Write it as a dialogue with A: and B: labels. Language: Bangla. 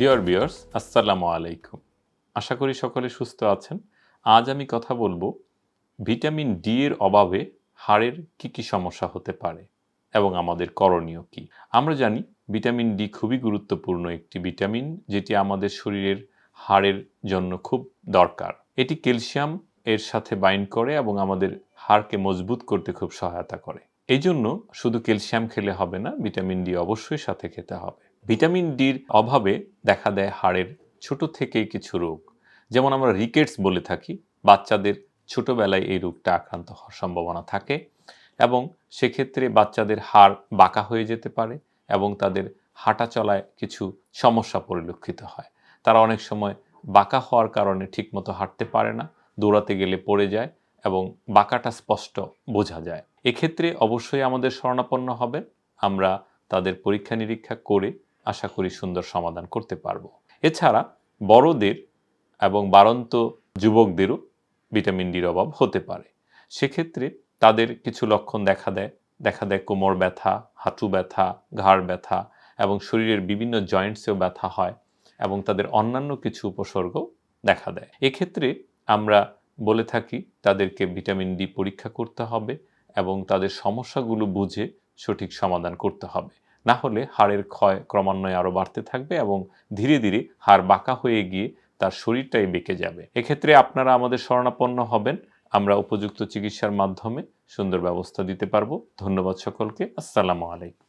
A: ডিয়ার বিয়ার্স আসসালামু আলাইকুম। আশা করি সকলে সুস্থ আছেন। আজ আমি কথা বলব ভিটামিন ডি এর অভাবে হাড়ের কি কি সমস্যা হতে পারে এবং আমাদের করণীয় কি। আমরা জানি ভিটামিন ডি খুবই গুরুত্বপূর্ণ একটি ভিটামিন যেটি আমাদের শরীরের হাড়ের জন্য খুব দরকার। এটি ক্যালসিয়াম এর সাথে বাইন্ড করে এবং আমাদের হাড়কে মজবুত করতে খুব সহায়তা করে। এই জন্য শুধু ক্যালসিয়াম খেলে হবে না, ভিটামিন ডি অবশ্যই সাথে খেতে হবে। ভিটামিন ডির অভাবে দেখা দেয় হাড়ের ছোট থেকেই কিছু রোগ। যেমন আমরা রিকেটস বলে থাকি, বাচ্চাদের ছোটবেলায় এই রোগটা আক্রান্ত হওয়ার সম্ভাবনা থাকে এবং সেক্ষেত্রে বাচ্চাদের হাড় বাঁকা হয়ে যেতে পারে এবং তাদের হাঁটা চলায় কিছু সমস্যা পরিলক্ষিত হয়। তারা অনেক সময় বাঁকা হওয়ার কারণে ঠিকমতো হাঁটতে পারে না, দৌড়াতে গেলে পড়ে যায় এবং বাঁকাটা স্পষ্ট বোঝা যায়। এক্ষেত্রে অবশ্যই আমাদের শরণাপন্ন হবেন। আমরা তাদের পরীক্ষা নিরীক্ষা করে আশা করি সুন্দর সমাধান করতে পারব। এছাড়া বড়দের এবং বাড়ন্ত যুবকদেরও ভিটামিন ডির অভাব হতে পারে। সেক্ষেত্রে তাদের কিছু লক্ষণ দেখা দেয়। দেখা দেয় কোমর ব্যথা, হাঁটু ব্যথা, ঘাড় ব্যথা এবং শরীরের বিভিন্ন জয়েন্টসেও ব্যথা হয় এবং তাদের অন্যান্য কিছু উপসর্গ দেখা দেয়। এক্ষেত্রে আমরা বলে থাকি, তাদেরকে ভিটামিন ডি পরীক্ষা করতে হবে এবং তাদের সমস্যাগুলো বুঝে সঠিক সমাধান করতে হবে। না হলে হাড়ের ক্ষয় ক্রমান্বয়ে আরও বাড়তে থাকবে এবং ধীরে ধীরে হাড় বাঁকা হয়ে গিয়ে তার শরীরটাই বেঁকে যাবে। এক্ষেত্রে আপনারা আমাদের শরণাপন্ন হবেন। আমরা উপযুক্ত চিকিৎসার মাধ্যমে সুন্দর ব্যবস্থা দিতে পারব। ধন্যবাদ সকলকে। আসসালামু আলাইকুম।